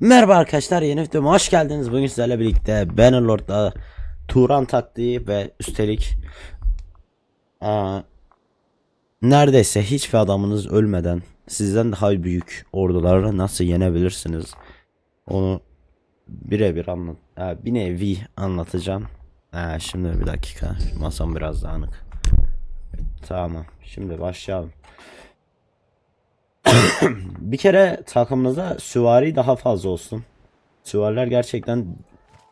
Merhaba arkadaşlar yeni videoma hoş geldiniz. Bugün sizlerle birlikte Bannerlord'da Turan taktiği ve üstelik aa, neredeyse hiçbir adamınız ölmeden sizden daha büyük orduları nasıl yenebilirsiniz onu birebir anlat ha, bir nevi anlatacağım. Ha, şimdi bir dakika masam biraz dağınık. Tamam şimdi başlayalım. Bir kere takımınızda süvari daha fazla olsun. Süvariler gerçekten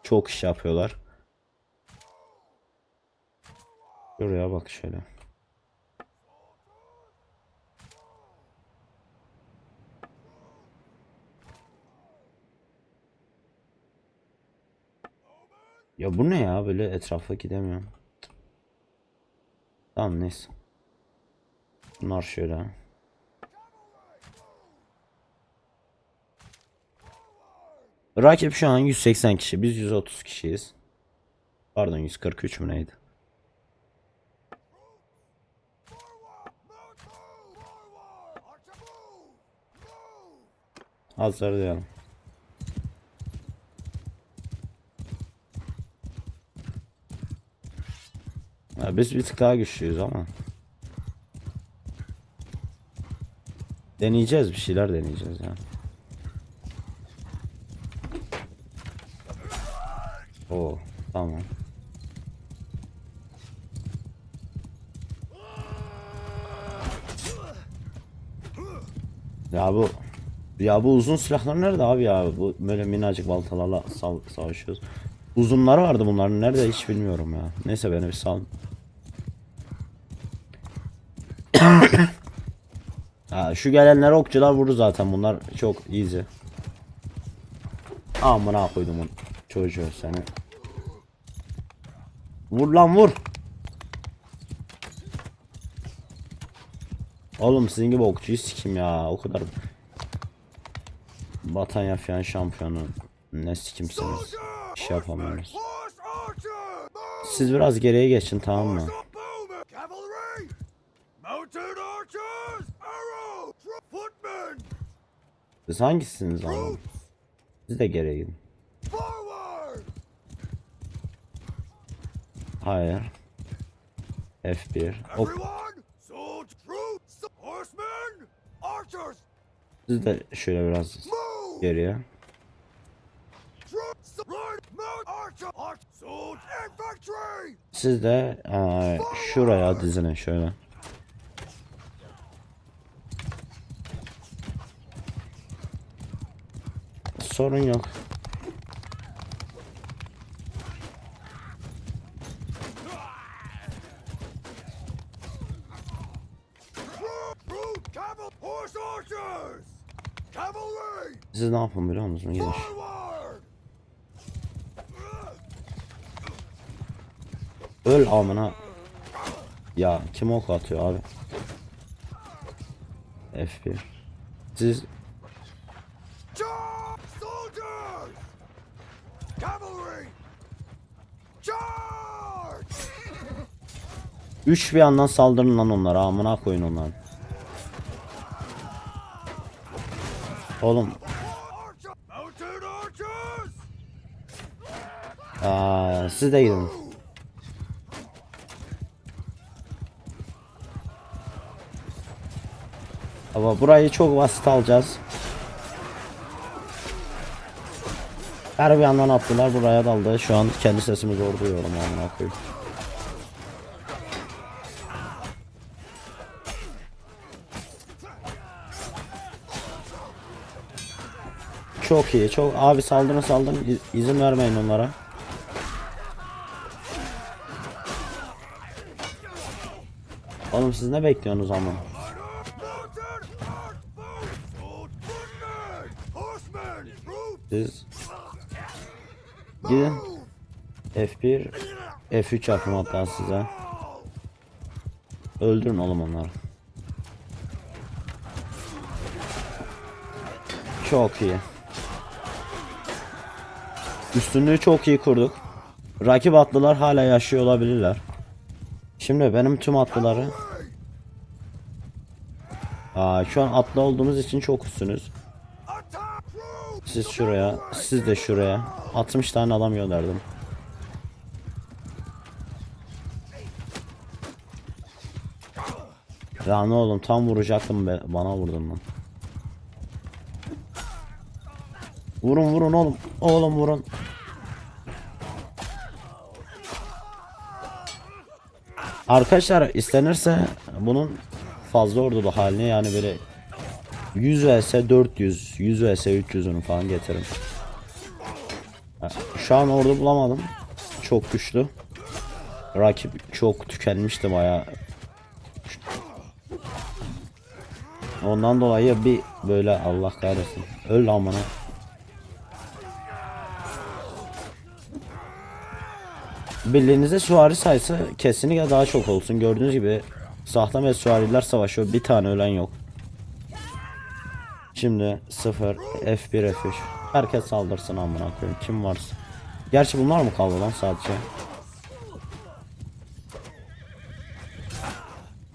çok iş yapıyorlar. Şuraya bak şöyle. Ya bu ne ya böyle etrafa gidemiyorum. Tamam neyse. Bunlar şöyle. Rakip şu an 180 kişi. Biz 130 kişiyiz. Pardon 143 mü neydi? Hazır diyelim. Ya biz bir tık daha güçlüyüz ama. Deneyeceğiz bir şeyler deneyeceğiz ya. Oo, tamam. Ya bu ya bu uzun silahlar nerede abi ya? Bu böyle minnacık baltalarla sav- savaşıyoruz. Uzunları vardı bunların nerede hiç bilmiyorum ya. Neyse beni bir sal. ha, şu gelenler okçular vurdu zaten bunlar çok easy. Amına koydum onu. Çocuğu seni. Vur lan vur. Oğlum sizin gibi okçuyu sikim ya. O kadar Batan yapayan şampiyonu ne sikimsiniz. İş yapamıyorsunuz. Siz biraz geriye geçin tamam mı? Siz hangisiniz oğlum? Siz de geriye gidin. Hayır. F1. Ok. Everyone! Soldier! Troops! Horsemen! Archers! Siz de şöyle biraz geriye. Siz de eee, şuraya dizinin şöyle. Sorun yok. Siz ne yapın biliyor musunuz? Gidin. Öl amına. Ya kim ok atıyor abi? F1. Siz Charge! Soldiers! Cavalry! Charge! üç bir yandan saldırın lan onlara amına koyun onları. Oğlum aa, siz de gidin. Ama burayı çok basit alacağız. Her bir yandan attılar buraya daldı. Şu an kendi sesimi zor duyuyorum amına koyayım. Çok iyi. Çok abi saldırın saldırın izin vermeyin onlara. Oğlum siz ne bekliyorsunuz ama? Siz gidin F1 F3 yapım hatta size. Öldürün oğlum onları. Çok iyi. Üstünlüğü çok iyi kurduk. Rakip atlılar hala yaşıyor olabilirler. Şimdi benim tüm atlıları Aa, şu an atlı olduğumuz için çok üstünüz. Siz şuraya, siz de şuraya. 60 tane adam gönderdim. Ya ne oğlum tam vuracaktım be. Bana vurdun lan. Vurun vurun oğlum. Oğlum vurun. Arkadaşlar istenirse bunun fazla ordulu haline yani böyle 100 vs 400, 100 vs 300'ünü falan getiririm. Ha, Şu an ordu bulamadım. Çok güçlü. Rakip çok tükenmişti baya. Ondan dolayı bir böyle Allah kahretsin. Öl amına. Birliğinizde süvari sayısı kesinlikle daha çok olsun. Gördüğünüz gibi sahte ve süvariler savaşıyor. Bir tane ölen yok. Şimdi 0 F1 F3 Herkes saldırsın amına koyayım kim varsa Gerçi bunlar mı kaldı lan sadece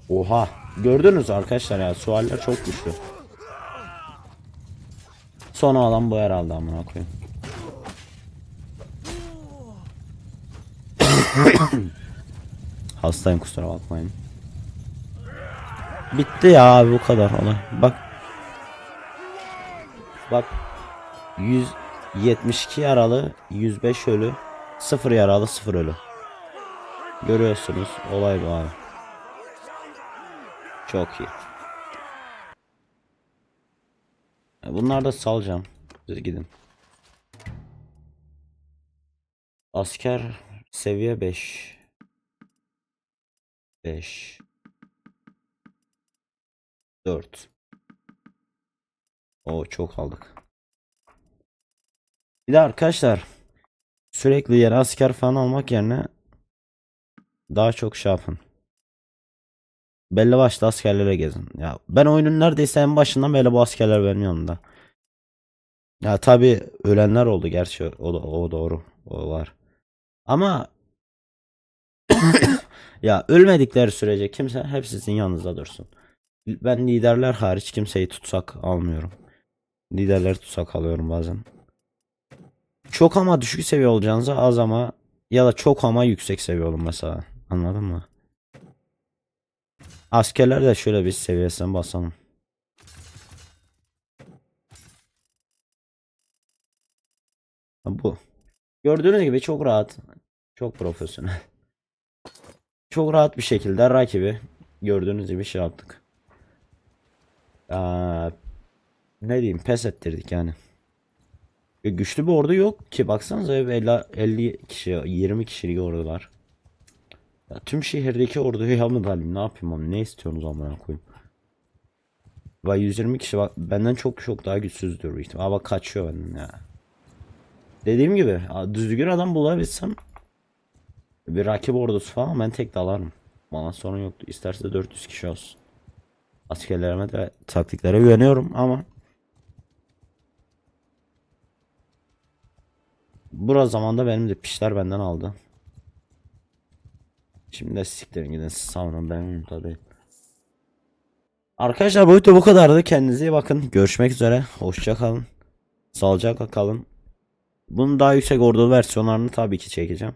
Oha Gördünüz arkadaşlar ya sualler çok güçlü Son alan bu herhalde amına koyayım Hastayım kusura bakmayın. Bitti ya abi bu kadar olay. Bak. Bak. 172 yaralı 105 ölü 0 yaralı 0 ölü. Görüyorsunuz olay bu abi. Çok iyi. E, Bunlar da salacağım. Siz gidin. Asker seviye 5 5 4 O çok aldık. Bir de arkadaşlar sürekli yere asker falan almak yerine daha çok şey yapın. Belli başlı askerlere gezin. Ya ben oyunun neredeyse en başından beri bu askerler benim yanımda. Ya tabi ölenler oldu gerçi o, o doğru o var. Ama ya ölmedikleri sürece kimse hep sizin yanınızda dursun. Ben liderler hariç kimseyi tutsak almıyorum. Liderleri tutsak alıyorum bazen. Çok ama düşük seviye olacağınıza az ama ya da çok ama yüksek seviye olun mesela. Anladın mı? Askerler de şöyle bir seviyesine basalım. Bu. Gördüğünüz gibi çok rahat. Çok profesyonel. Çok rahat bir şekilde rakibi gördüğünüz gibi şey yaptık. Aa, ne diyeyim pes ettirdik yani. E, güçlü bir ordu yok ki baksanıza hep 50, 50 kişi 20 kişilik ordular. Ya, tüm şehirdeki orduyu ya mı alayım ne yapayım oğlum ne istiyorsunuz amına koyayım. Vay 120 kişi bak benden çok çok daha güçsüzdür büyük ihtimal. Aa, kaçıyor benden ya. Dediğim gibi düzgün adam bulabilsem bir rakip ordusu falan ben tek dalarım. Bana sorun yoktu. İsterse 400 kişi olsun. Askerlerime de taktiklere güveniyorum ama Burası zamanda benim de pişler benden aldı. Şimdi de siktirin gidin siz savunun ben umurumda değil. Arkadaşlar bu video bu kadardı. Kendinize iyi bakın. Görüşmek üzere. Hoşça kalın. Sağlıcakla kalın. Bunun daha yüksek ordulu versiyonlarını tabii ki çekeceğim.